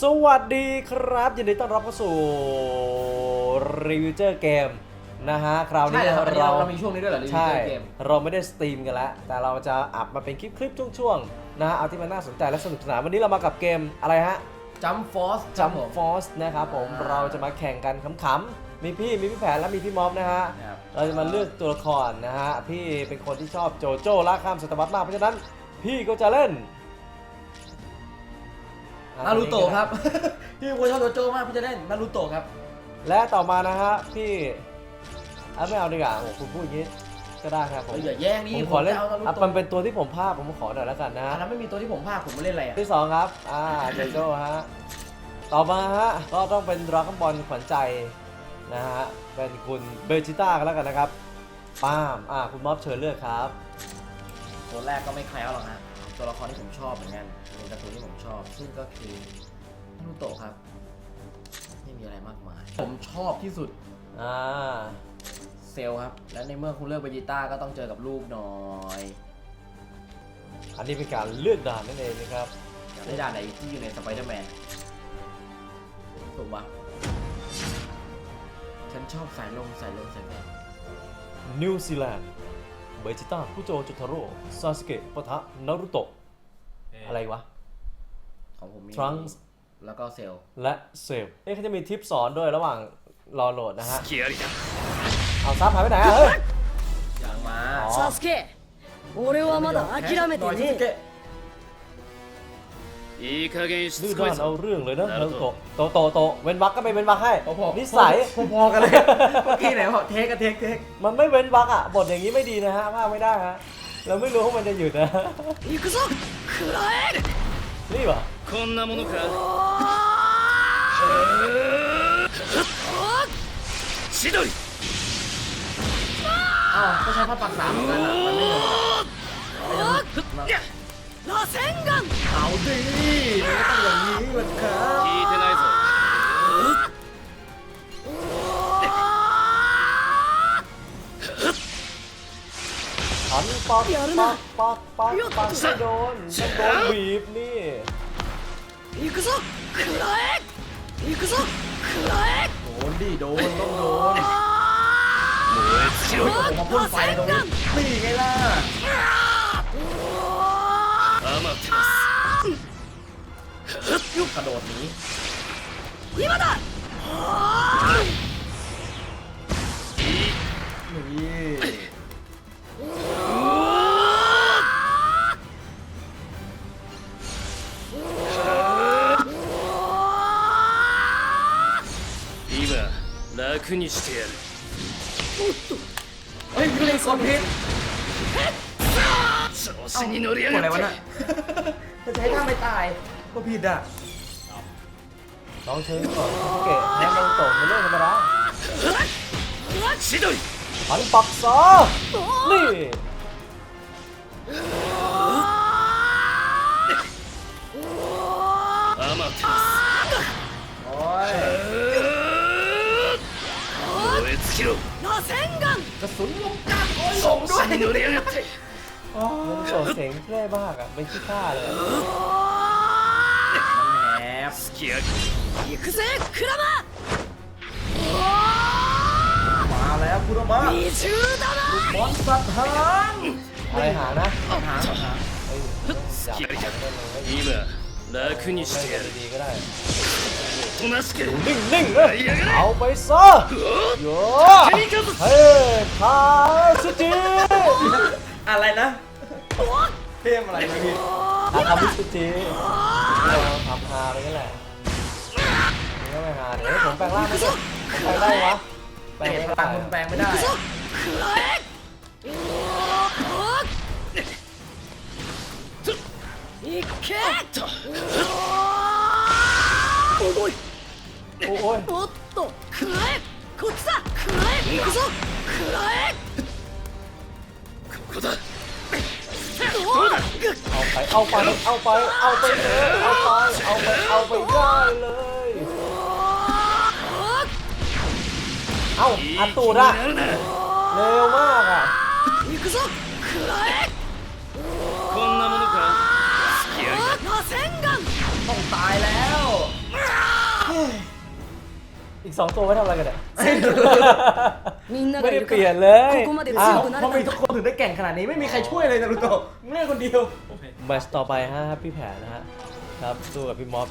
สวัสดีครับ ยินดีต้อนรับเข้าสู่รีวิวเจอร์เกมนะฮะคราวใช่นี้เหรอครับอันนี้เราเราเรามีช่วงนี้ด้วยเหรอรีวิวใช่เจอเกม เราไม่ได้สตรีมกันแล้ว แต่เราจะอัพมาเป็นคลิปคลิปๆช่วงๆนะฮะเอาที่มันน่าสนใจและสนุกสนานวันนี้เรามากับเกมอะไรฮะ จัมฟอสจัมฟอสนะครับผมอ่า เราจะมาแข่งกันขำๆมีพี่มีพี่แผนและมีพี่ม็อบนะฮะครับเราจะมาเลือกตัวละครนะฮะ พี่เป็นคนที่ชอบโจโจ้ล่าข้ามสตวรรษมากเพราะฉะนั้น พี่ก็จะเล่น นารูโตะครับ พี่เป็นคนชอบโจโจ้มากพี่จะเล่นนารูโตะครับ และต่อมานะฮะพี่อะไม่เอาดีกว่าโอ้คุณพูดอย่างนี้ก็ได้ครับผมเฮ้ยอย่าแย่งนี่ผมขอเล่นจะเอานารูอะโตะมันเป็นตัวที่ผมภาคผมขอหน่อยแล้วกันนะอัฮะนนั้นไม่มีตัวที่ผมพากผมมาเล่นอะไรอะที่สองครับ อ่าโจโจ้ฮะ ต่อมาฮะ ก็ต้องเป็นดราก้อนบอลขวัญใจนะฮะ เป็นคุณเบจิต้ากันแล้วกันนะครับป้าม อ่า คุณม็อบเชิญเลือกครับ ตัวแรกก็ไม่แคล้วหรอกฮะ ตัวละครที่ผมชอบเหมือนกันเป็นการ์ตูนที่ผมชอบ ซึ่งก็คือนารูโตะครับ ไม่มีอะไรมากมาย ผมชอบที่สุด อ่า เซลล์ครับ และในเมื่อคุณเลือกเบจิต้าก็ต้องเจอกับลูกหน่อยอันนี้เป็นการเลือกด่านนั่นเองนะครับ อยากได้ด่านไหนที่อยู่ในสไปเดอร์แมนถูกปะฉันชอบสายลมสายลมสายลมนิวซีแลนด์ เบจิต้าคุโจจุทาโร่ซาสเกะปะทะนารุโตะอะไรวะ ของผมมี Trunks แล้วก็เซลล์ และเซลเอ๊ะเขาจะมีทิปสอนด้วยระหว่างรอโหลดนะฮะ 隙ありだ เอาซับหายไปไหนอะเฮ้ย อย่างมา อ๋อ サスケ俺はまだ諦めて หน่อย ね ซิส え เกะ いい加減し ดื้อ つこ ด้าย นเอา ぞ เรื่องเลยนะ な นา る รุ ほ โตะ ど โตโตโตเว้นวักก็ไม่เว้นวักให้ พอๆ นิสัย พอๆกันเลย เมื่อกี้ไหนบอกเทคกับเทคเทค มันไม่เว้นวักอ่ะบทอย่างนี้ไม่ดีนะฮะพากไม่ได้ฮะเราไม่รู้ว่ามันจะหยุดนะ 行くぞ食らえ นี่ป่ะ こんなものか千鳥 อ้าวก็ใช้ผ้าปักสามเหมือนกันอะมันไม่โดนอะ 螺 旋丸 เอาดิมันก็ต้องอย่างนี้มันครับ 聞いてないぞ หันปักปักปักปักปักไม่โดนมันโดนบีบนี่ 行くぞ食らえ行くぞ食らえ โดนดิโดนต้องโดน 燃え尽きろ ผมมาพ่นไฟตรงนี้นี่ไงล่ะ 余 ยุบกระโดดหนี 今だ นี่ 今楽にしてやる เฮ้ยยูนิคอร์นพิษ 調子に乗りや อะไร がっ วะ て น่ะจะใช้ท่าไม่ตายก็ผิดอ่ะ ลองเชิงก่อนเกะแฮมลงโตเป็นเรื่องธรรมดาพันปักซอนี่โอ้ยกระสุนลงกลางโอ้ยลงด้วยมันโสดเสียงแย่มากอะไม่คิดค่าเลยแมสก์ห 行くぜクラマ มาแล้วคุณออกมา 二重だな บอลสัตว์หาง อะไรหานะ หางหาง เฮ้ยจับไปได้เลย 今楽にしてやる ดีๆก็ได้ おとなしく นิ่งนิ่งๆเลยเอาไปซะโยเฮ้ยคาสุจิ อะไรนะเทมอะไรนะพี่ อาคามิสุจิเราทำฮาไปนั่นแหละนี่ก็ไม่ฮ าเดี๋ยวผมแปลงร่างไม่ได้ผมแปลงได้วะแปลง เตะ ไม่ พลั ได้ งมึงแปลงไม่ได้ 食らえいけ重い โอ้ย おっと食らえこっちだ食らえ行くぞ食らえここだおう เอาไปเอาไปเอาไปเอาไปเลยเอาไปเอาไปเอาไปได้เลย เอ้าอัดตูดอะเร็วมากอะต้องตายแล้วอีกสองตัวไว้ทำอะไรกันเนี่ยไม่ได้เปลี่ยนเลยพอมีทุกคนถึงได้แก่งขนาดนี้ไม่มีใครช่วยเลยนะรุโตะแม่คนเดียวแมตช์ต่อไปฮะพี่แผนนะฮะครับสู้กับพี่ม็อบ